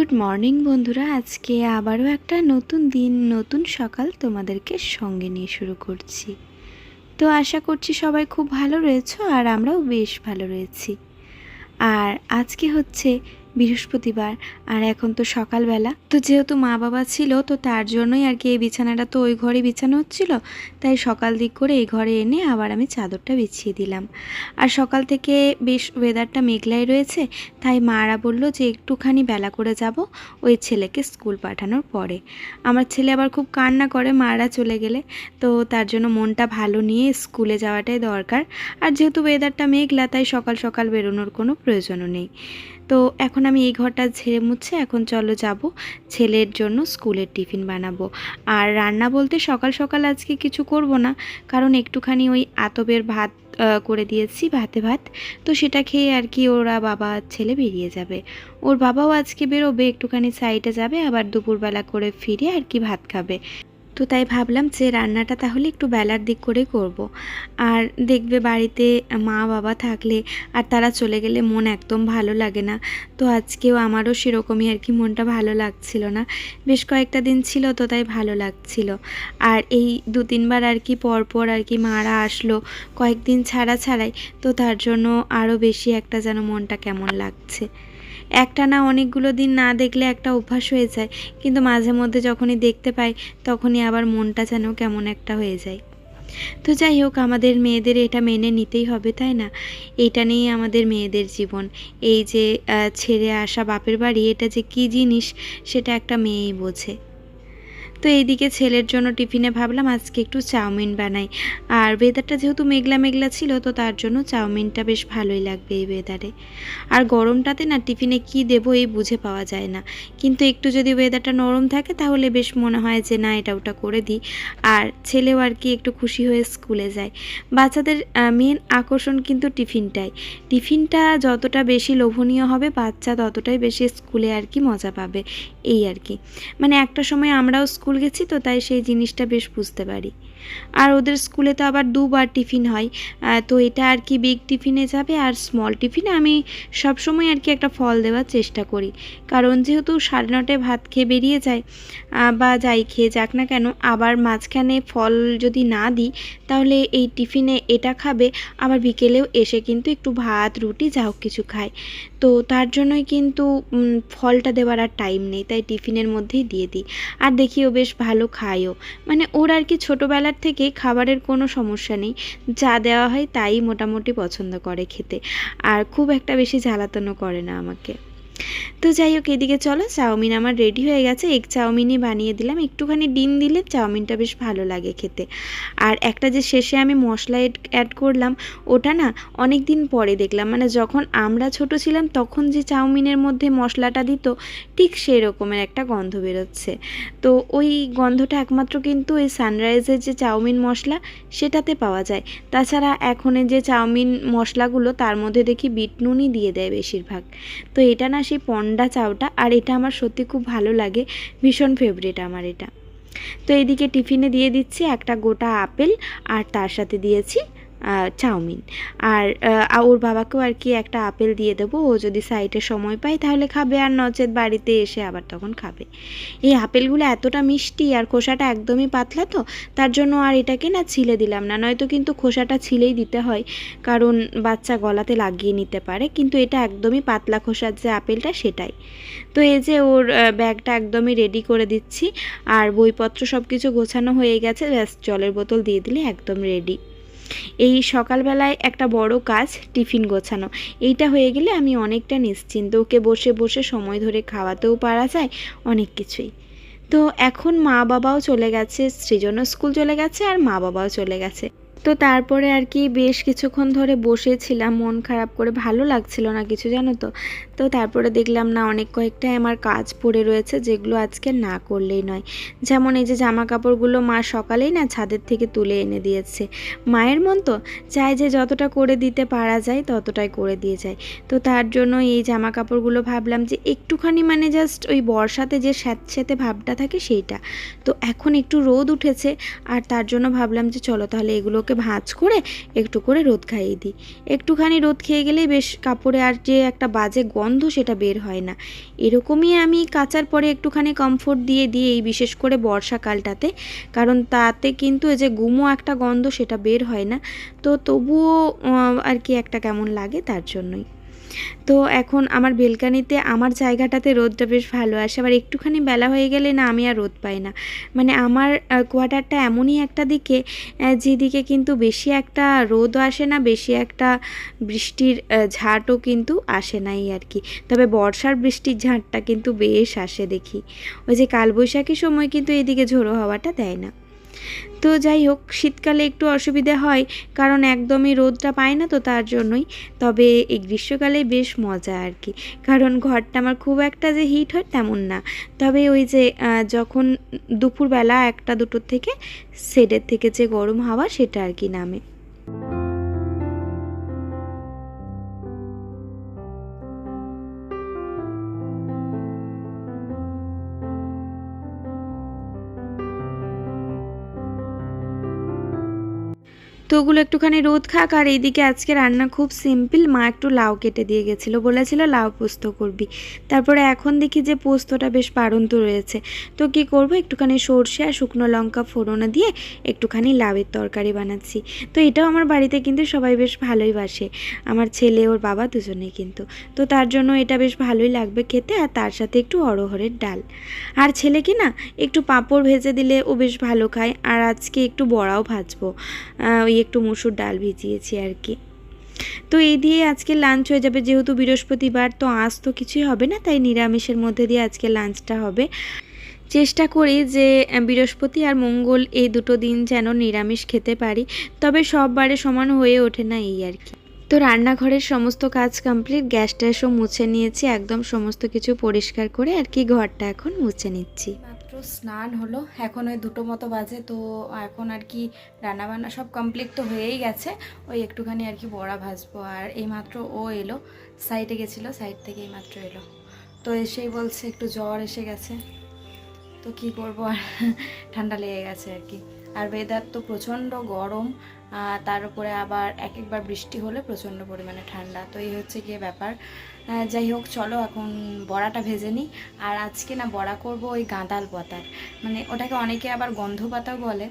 Good morning বন্ধুরা। আজকে আবারও একটা নতুন দিন, নতুন সকাল তোমাদেরকে সঙ্গে নিয়ে শুরু করছি। তো আশা করছি সবাই খুব ভালো রয়েছো আর আমরাও বেশ ভালো রয়েছি। আর আজকে হচ্ছে বৃহস্পতিবার। আর এখন তো সকালবেলা। তো যেহেতু মা বাবা ছিল, তো তার জন্যই আর কি এই বিছানাটা তো ওই ঘরে বিছানো হচ্ছিল। তাই সকাল দিক করে এই ঘরে এনে আবার আমি চাদরটা বিছিয়ে দিলাম। আর সকাল থেকে বেশ ওয়েদারটা মেঘলাই রয়েছে, তাই মারা বলল যে একটুখানি বেলা করে যাব ওই ছেলেকে স্কুল পাঠানোর পরে। আমার ছেলে আবার খুব কান্না করে মারা চলে গেলে। তো তার জন্য মনটা ভালো নিয়ে স্কুলে যাওয়াটাই দরকার। আর যেহেতু ওয়েদারটা মেঘলা, তাই সকাল সকাল বেরোনোর কোনো প্রয়োজনও নেই। তো এখন আমি এই ঘরটা ঝেড়ে মুছে এখন চলো যাব ছেলের জন্য স্কুলের টিফিন বানাবো। আর রান্না বলতে সকাল সকাল আজকে কিছু করব না, কারণ একটুখানি ওই আতবের ভাত করে দিয়েছি ভাতে ভাত। তো সেটা খেয়ে আর কি ওরা বাবা, ছেলে বেরিয়ে যাবে। ওর বাবাও আজকে বেরোবে, একটুখানি সাইডে যাবে, আবার দুপুরবেলা করে ফিরে আর কি ভাত খাবে। তো তাই ভাবলাম যে রান্নাটা তাহলে একটু বেলার দিক করে করব। আর দেখবে বাড়িতে মা বাবা থাকলে আর তারা চলে গেলে মন একদম ভালো লাগে না। তো আজকেও আমারও সেরকমই আর কি মনটা ভালো লাগছিল না। বেশ কয়েকটা দিন ছিল তো তাই ভালো লাগছিল। আর এই দু তিনবার আর কি পরপর আর কি মারা আসলো কয়েকদিন ছাড়া ছাড়াই, তো তার জন্য আরও বেশি একটা যেন মনটা কেমন লাগছে। একটা না অনেকগুলো দিন না দেখলে একটা অভ্যাস হয়ে যায়, কিন্তু মাঝে মধ্যে যখনই দেখতে পাই, তখনই আবার মনটা যেন কেমন একটা হয়ে যায়। তো যাই হোক, আমাদের মেয়েদের এটা মেনে নিতেই হবে, তাই না? এটা নিয়েই আমাদের মেয়েদের জীবন। এই যে ছেড়ে আসা বাপের বাড়ি, এটা যে কী জিনিস, সেটা একটা মেয়েই বোঝে। তো এইদিকে ছেলের জন্য টিফিনে ভাবলাম আজকে একটু চাউমিন বানাই। আর ওয়েদারটা যেহেতু মেঘলা মেঘলা ছিল, তো তার জন্য চাউমিনটা বেশ ভালোই লাগবে এই ওয়েদারে আর গরমটাতে না টিফিনে কি দেবো এই বুঝে পাওয়া যায় না। কিন্তু একটু যদি ওয়েদারটা নরম থাকে, তাহলে বেশ মনে হয় যে না, এটা ওটা করে দিই। আর ছেলেও আর কি একটু খুশি হয়ে স্কুলে যায়। বাচ্চাদের মেন আকর্ষণ কিন্তু টিফিনটাই। টিফিনটা যতটা বেশি লোভনীয় হবে, বাচ্চা ততটাই বেশি স্কুলে আর কি মজা পাবে। এই আর কি। মানে একটা সময় আমরাও স্কুল গেছি তো তাই সেই জিনিসটা বেশ বুঝতে পারি। আর ওদের স্কুলে তো আবার দুবার টিফিন হয়। তো এটা আর কি বিগ টিফিনে যাবে আর স্মল টিফিনে আমি সব সময় আর কি একটা ফল দেওয়ার চেষ্টা করি। কারণ যেহেতু সাড়ে নটায় ভাত খেয়ে বেরিয়ে যায় বা যাই খেয়ে যাক না কেন, আবার মাঝখানে ফল যদি না দিই, তাহলে এই টিফিনে এটা খাবে, আবার বিকেলেও এসে কিন্তু একটু ভাত, রুটি, যা হোক কিছু খায়। তো তার জন্যই কিন্তু ফলটা দেওয়ার আর টাইম নেই, তাই টিফিনের মধ্যেই দিয়ে দিই। আর দেখিও বেশ ভালো খায়ও। মানে ওর আর কি ছোটোবেলার থেকেই খাবারের কোনো সমস্যা নেই। যা দেওয়া হয় তাই মোটামুটি পছন্দ করে খেতে। আর খুব একটা বেশি জ্বালাতনও করে না আমাকে। তো যাই হোক, এদিকে চলো, চাউমিন আমার রেডি হয়ে গেছে। এগ চাউমিনই বানিয়ে দিলাম। একটুখানি ডিম দিলে চাউমিনটা বেশ ভালো লাগে খেতে। আর একটা যে শেষে আমি মশলা অ্যাড করলাম, ওটা না অনেক দিন পরে দেখলাম। মানে যখন আমরা ছোট ছিলাম, তখন যে চাউমিনের মধ্যে মশলাটা দিত ঠিক সেই রকমের একটা গন্ধ বেরোচ্ছে। তো ওই গন্ধটা একমাত্র কিন্তু ওই সানরাইজের যে চাউমিন মশলা, সেটাতে পাওয়া যায়। তাছাড়া এখনের যে চাউমিন মশলাগুলো, তার মধ্যে দেখি বিট নুনই দিয়ে দেয় বেশিরভাগ। তো এটা না সেই পন্ডা চাউটা, আর এটা আমার সত্যি খুব ভালো লাগে। ভীষণ ফেভারিট আমার এটা। তো এদিকে টিফিনে দিয়ে দিচ্ছি একটা গোটা আপেল, আর তার সাথে দিয়েছি চাউমিন। আর ওর বাবাকেও আর কি একটা আপেল দিয়ে দেবো। ও যদি সাইডে সময় পায় তাহলে খাবে আর নচেত বাড়িতে এসে আবার তখন খাবে। এই আপেলগুলো এতটা মিষ্টি আর খোসাটা একদমই পাতলা তো, তার জন্য আর এটাকে না ছিলে দিলাম না। নয়তো কিন্তু খোসাটা ছিলেই দিতে হয়, কারণ বাচ্চা গলাতে লাগিয়ে নিতে পারে, কিন্তু এটা একদমই পাতলা খোসার যে আপেলটা সেটাই। তো এই যে ওর ব্যাগটা একদমই রেডি করে দিচ্ছি। আর বইপত্র সব কিছু গোছানো হয়ে গেছে, ব্যাস জলের বোতল দিয়ে দিলে একদম রেডি এই সকালবেলায় একটা বড় কাজ টিফিন গোছানো। এইটা হয়ে গেলে আমি অনেকটা নিশ্চিন্ত। ওকে বসে বসে সময় ধরে খাওয়াতেও পারা যায় অনেক কিছুই। তো এখন মা বাবাও চলে গেছে সৃজনও স্কুল চলে গেছে আর মা বাবাও চলে গেছে। তো তারপরে আর কি বেশ কিছুক্ষণ ধরে বসেছিলাম। মন খারাপ করে ভালো লাগছিল না কিছু, জানো তো? তো তারপরে দেখলাম না, অনেক কয়েকটাই আমার কাজ পড়ে রয়েছে যেগুলো আজকে না করলেই নয়। যেমন এই যে জামা কাপড়গুলো মা সকালেই না ছাদের থেকে তুলে এনে দিয়েছে। মায়ের মন তো চায় যে যতটা করে দিতে পারা যায় ততটাই করে দিয়ে যায়। তো তার জন্য এই জামা কাপড়গুলো ভাবলাম যে একটুখানি মানে জাস্ট ওই বর্ষাতে যে স্যাঁতস্যাঁতে ভাবটা থাকে সেইটা। তো এখন একটু রোদ উঠেছে আর তার জন্য ভাবলাম যে চলো তাহলে এগুলোকে ভাঁজ করে একটু করে রোদ খাইয়ে দিই। একটুখানি রোদ খেয়ে গেলেই বেশ কাপড়ে আর যে একটা বাজে গন্ধ গন্ধ সেটা বের হয় না। এরকমই আমি কাচার পরে একটুখানি কমফোর্ট দিয়ে দিই এই বিশেষ করে বর্ষাকালটাতে, কারণ তাতে কিন্তু এই যে গুমো একটা গন্ধ সেটা বের হয় না। তো তবুও আর কি একটা কেমন লাগে তার জন্যই। তো এখন আমার বেলকানিতে আমার জায়গাটাতে রোদটা বেশ ভালো আসে। আবার একটুখানি বেলা হয়ে গেলে না আমি আর রোদ পাই না। মানে আমার কোয়ার্টারটা এমনই একটা দিকে যেদিকে কিন্তু বেশি একটা রোদও আসে না, বেশি একটা বৃষ্টির ঝাঁটও কিন্তু আসে নাই আর কি। তবে বর্ষার বৃষ্টির ঝাঁটটা কিন্তু বেশ আসে দেখি। ওই যে কালবৈশাখীর সময় কিন্তু এদিকে ঝোড়ো হাওয়াটা দেয় না। তো যাই হোক, শীতকালে একটু অসুবিধা হয়, কারণ একদমই রোদটা পায় না তো তার জন্যই। তবে এই গ্রীষ্মকালে বেশ মজা আর কি, কারণ ঘরটা আমার খুব একটা যে হিট হয় তেমন না। তবে ওই যে যখন দুপুরবেলা একটা দুটোর থেকে সেডের থেকে যে গরম হাওয়া সেটা আর কি নামে। তো ওগুলো একটুখানি রোদ খাক, আর এইদিকে আজকে রান্না খুব সিম্পল। মা একটু লাউ কেটে দিয়ে গেছিল, বলেছিল লাউ পোস্ত করবি। তারপরে এখন দেখি যে পোস্তটা বেশ বাড়ন্ত রয়েছে। তো কি করব, একটুখানি সর্ষে আর শুকনো লঙ্কা ফোড়নে দিয়ে একটুখানি লাউয়ের তরকারি বানাচ্ছি। তো এটাও আমার বাড়িতে কিন্তু সবাই বেশ ভালোই বাসে। আমার ছেলে, ওর বাবা দুজনেই কিন্তু। তো তার জন্য এটা বেশ ভালোই লাগবে খেতে, আর তার সাথে একটু অরহরের ডাল। আর ছেলেকে না, একটু পাঁপড় ভেজে দিলে ও বেশ ভালো খায়, আর আজকে একটু বড়াও ভাজবো। ওই একটু মুসুর ডাল ভিজিয়েছি আর কি। তো এই দিয়ে আজকে লাঞ্চ হয়ে যাবে, যেহেতু বৃহস্পতিবার, তো আজ তো কিছুই হবে না, তাই নিরামিষের মধ্যে দিয়ে আজকে লাঞ্চটা হবে। চেষ্টা করি যে বৃহস্পতি আর মঙ্গল এই দুটো দিন যেন নিরামিষ খেতে পারি, তবে সব বারে সমান হয়ে ওঠে না এই আর কি। তো রান্নাঘরের সমস্ত কাজ কমপ্লিট গ্যাস ট্যাসও মুছে নিয়েছি, একদম সমস্ত কিছু পরিষ্কার করে আর কি ঘরটা এখন মুছে নিচ্ছি। স্নান হলো। এখন ওই দুটো মতো বাজে, তো এখন আর কি রান্নাবান্না সব কমপ্লিট তো হয়েই গেছে। ওই একটুখানি আর কি বড়া ভাজবো। আর এইমাত্র ও এলো সাইডে গেছিল সাইড থেকে এইমাত্র এলো। তো এসেই বলছে একটু জ্বর এসে গেছে। তো কি করব? আর ঠান্ডা লেগে গেছে আর কি। আর ওয়েদার তো প্রচণ্ড গরম তার উপরে আবার এক একবার বৃষ্টি হলে প্রচণ্ড পরিমাণে ঠান্ডা। তো এই হচ্ছে গিয়ে ব্যাপার। যাই হোক, চলো এখন বড়াটা ভেজে নিই। আর আজকে না বড়া করব ওই গাঁদাল পাতার। মানে ওটাকে অনেকে আবার গন্ধ পাতাও বলে।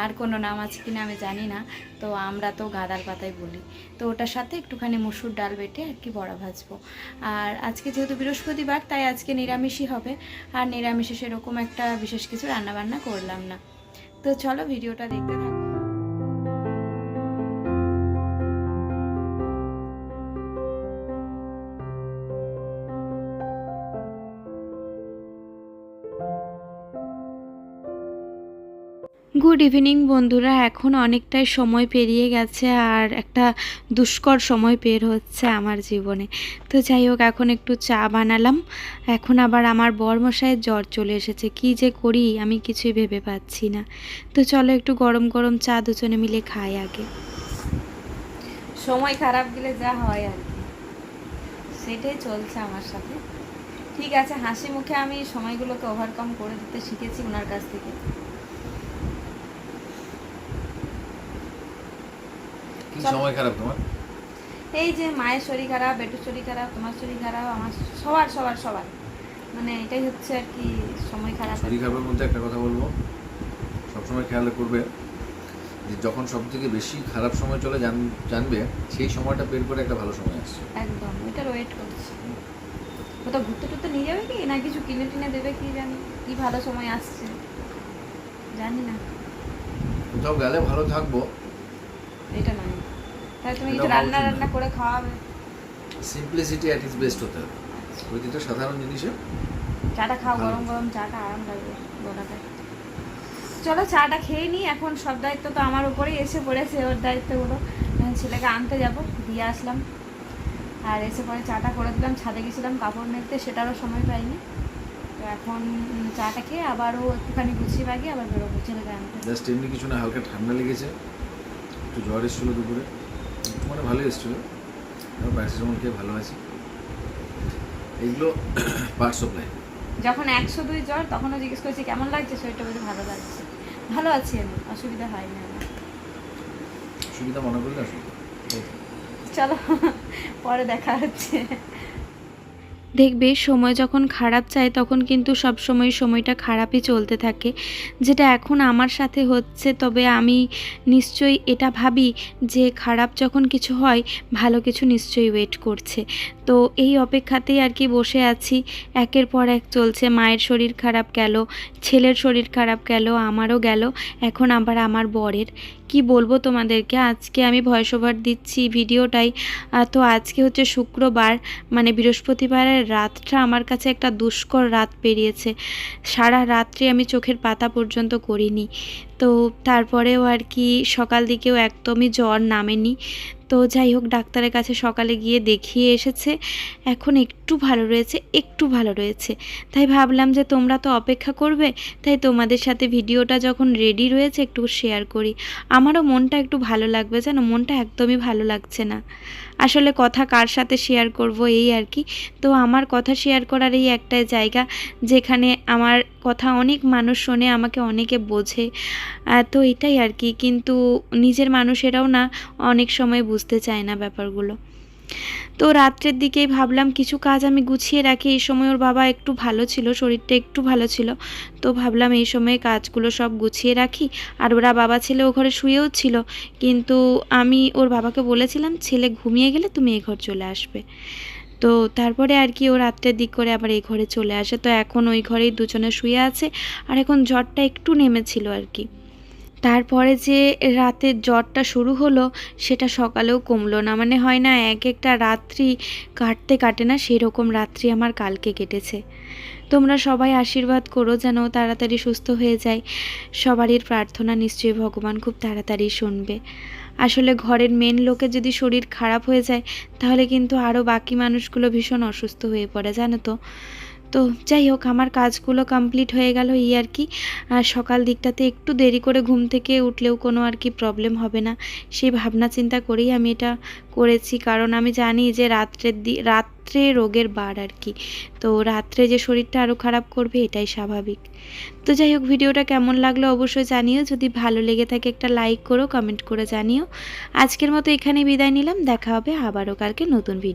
আর কোনো নাম আছে কিনা আমি জানি না, তো আমরা তো গাঁদাল পাতাই বলি। তো ওটার সাথে একটুখানি মুসুর ডাল বেটে আর কি বড়া ভাজবো। আর আজকে যেহেতু বৃহস্পতিবার, তাই আজকে নিরামিষই হবে। আর নিরামিষে সেরকম একটা বিশেষ কিছু রান্নাবান্না করলাম না। তো চলো ভিডিওটা দেখতে থাকো। গুড ইভিনিং বন্ধুরা। এখন অনেকটাই সময় পেরিয়ে গেছে আর একটা দুষ্কর সময় পের হচ্ছে আমার জীবনে। তো যাই হোক, এখন একটু চা বানালাম। এখন আবার আমার বরমশাইয়ের জ্বর চলে এসেছে। কি যে করি, আমি কিছুই ভেবে পাচ্ছি না। তো চলো একটু গরম গরম চা দুজনে মিলে খাই আগে। সময় খারাপ গেলে যা হয় আর কি। সেটাই চলছে আমার সাথে। ঠিক আছে, হাসি মুখে আমি সময়গুলোকে ওভারকাম করে দিতে শিখেছি ওনার কাছ থেকে কি চলো। সময় খারাপ তোমার? এই যে মায়ের শরীর খারাপ বেটুর শরীর খারাপ তোমার শরীর খারাপ আমার সবার সবার সবার। মানে এটাই হচ্ছে আর কি সময় খারাপ। শরীর খারাপের মধ্যে একটা কথা বলব। সবসময় খেয়াল করবে যে যখন সব থেকে বেশি খারাপ সময় চলে জান- জানবে সেই সময়টা বের করে একটা ভালো সময় আসছে। একদম ওইটার ওয়েট করছি। কোথাও ঘুরতে টুরতে নিয়ে যাবে কি? না কিছু কিনে টিনে দেবে কি জানি? কি ভালো সময় আসছে? জানি না। কোথাও গেলে ভালো থাকব তাহলে তুমি কিছু রান্না রান্না করে খাওয়াবে। সিম্পলিসিটি অ্যাট ইজ বেস্ট হতে হবে। প্রতিটা সাধারণ জিনিসে। চাটা খাও গরম গরম চাটা আরাম লাগবে গোলাতে চলো চাটা খেয়ে নিই এখন সব দায়িত্ব তো আমার উপরেই এসে পড়েছে ওর দায়িত্বগুলো। ছেলেকে আনতে যাব দিয়ে আসলাম। আর এসে পরে চাটা করে দিলাম ছাদে গেছিলাম কাপড় মেলতে সেটারও সময় পাইনি। তো এখন চাটা খেয়ে আবারও একটুখানি গুছিয়ে বাগিয়ে আবার বেরোবো ছেলেকে আনতে। জাস্ট এমনি কিছু না হালকা ঠান্ডা লেগেছে। একটু জ্বর এসেছিল দুপুরে। মানে ভালো এসেছিল। প্যারাসিটামল খেয়ে ভালো আছি। এইগুলো পার্ট সাপ্লাই যখন একশো দুই জ্বর তখনও জিজ্ঞেস করেছি কেমন লাগছে? শরীরটা বলে ভালো লাগছে? ভালো আছি আমি অসুবিধা হয় না সুবিধা মনে করলে অসুবিধা চলো পরে দেখা হচ্ছে। দেখবে সময় যখন খারাপ চায় তখন কিন্তু সব সময় সময়টা খারাপই চলতে থাকে। যেটা এখন আমার সাথে হচ্ছে তবে আমি নিশ্চয়ই এটা ভাবি যে খারাপ যখন কিছু হয় ভালো কিছু নিশ্চয়ই ওয়েট করছে। তো এই অপেক্ষাতেই আর কি বসে আছি। একের পর এক চলছে, মায়ের শরীর খারাপ গেল, ছেলের শরীর খারাপ গেল, আমারও গেল, এখন আবার আমার বরের। কি বলব তোমাদেরকে, আজকে আমি ভয়েস ওভার দিচ্ছি ভিডিওটাই। তো আজকে হচ্ছে শুক্রবার মানে বৃহস্পতিবারের রাতটা আমার কাছে একটা দুষ্কর রাত পেরিয়েছে। সারা রাত্রি আমি চোখের পাতা পর্যন্ত করিনি। তো তারপরেও আর কি সকাল দিকেও একদমই জ্বর নামেনি। তো যাই হোক, ডাক্তারের কাছে সকালে গিয়ে দেখিয়ে এসেছে। এখন একটু ভালো রয়েছে, একটু ভালো রয়েছে। তাই ভাবলাম যে তোমরা তো অপেক্ষা করবে, তাই তোমাদের সাথে ভিডিওটা যখন রেডি রয়েছে, একটু শেয়ার করি। আমারও মনটা একটু ভালো লাগবে, যেন মনটা একদমই ভালো লাগছে না। আসলে কথা কার সাথে শেয়ার করব এই আর কি। তো আমার কথা শেয়ার করার এই একটাই জায়গা, যেখানে আমার কথা অনেক মানুষ শোনে, আমাকে অনেকে বোঝে। তো এটাই আর কি। কিন্তু নিজের মানুষেরাও না, অনেক সময় বুঝতে চায় না ব্যাপারগুলো। তো রাত্রের দিকেই ভাবলাম কিছু কাজ আমি গুছিয়ে রাখি। এই সময় ওর বাবা একটু ভালো ছিল, শরীরটা একটু ভালো ছিল। তো ভাবলাম এই সময় কাজগুলো সব গুছিয়ে রাখি। আর ওরা বাবা ছেলে ও ঘরে শুয়েও ছিল। কিন্তু আমি ওর বাবাকে বলেছিলাম, ছেলে ঘুমিয়ে গেলে তুমি এই ঘর চলে আসবে। তো তারপরে আর কি ও রাত্রের দিক করে আবার এই ঘরে চলে আসে। তো এখন ওই ঘরেই দুজনে শুয়ে আছে। আর এখন জ্বরটা একটু নেমেছিল আর কি। তারপরে যে রাতের জ্বরটা শুরু হলো, সেটা সকালেও কমলো না। মানে হয় না এক একটা রাত্রি কাটতে কাটে না, সেরকম রাত্রি আমার কালকে কেটেছে। তোমরা সবাই আশীর্বাদ করো যেন তাড়াতাড়ি সুস্থ হয়ে যায়। সবারই প্রার্থনা নিশ্চয়ই ভগবান খুব তাড়াতাড়ি শুনবে। আসলে ঘরের মেন লোকে যদি শরীর খারাপ হয়ে যায়, তাহলে কিন্তু আরও বাকি মানুষগুলো ভীষণ অসুস্থ হয়ে পড়ে, জানো তো? তো যাই হোক, আমার কাজগুলো কমপ্লিট হয়ে গেল এই আর কি। আর সকাল দিকটাতে একটু দেরি করে ঘুম থেকে উঠলেও কোনো আর কি প্রবলেম হবে না। সেই ভাবনা চিন্তা করেই আমি এটা করেছি, কারণ আমি জানি যে রাত্রের দি, রাত্রে রোগের বার আর কি। তো রাত্রে যে শরীরটা আরও খারাপ করবে এটাই স্বাভাবিক। তো যাই হোক, ভিডিওটা কেমন লাগল অবশ্যই জানিও। যদি ভালো লেগে থাকে একটা লাইক করো কমেন্ট করে জানিও। আজকের মতো এখানে বিদায় নিলাম। দেখা হবে আবারও কালকে নতুন ভিডিও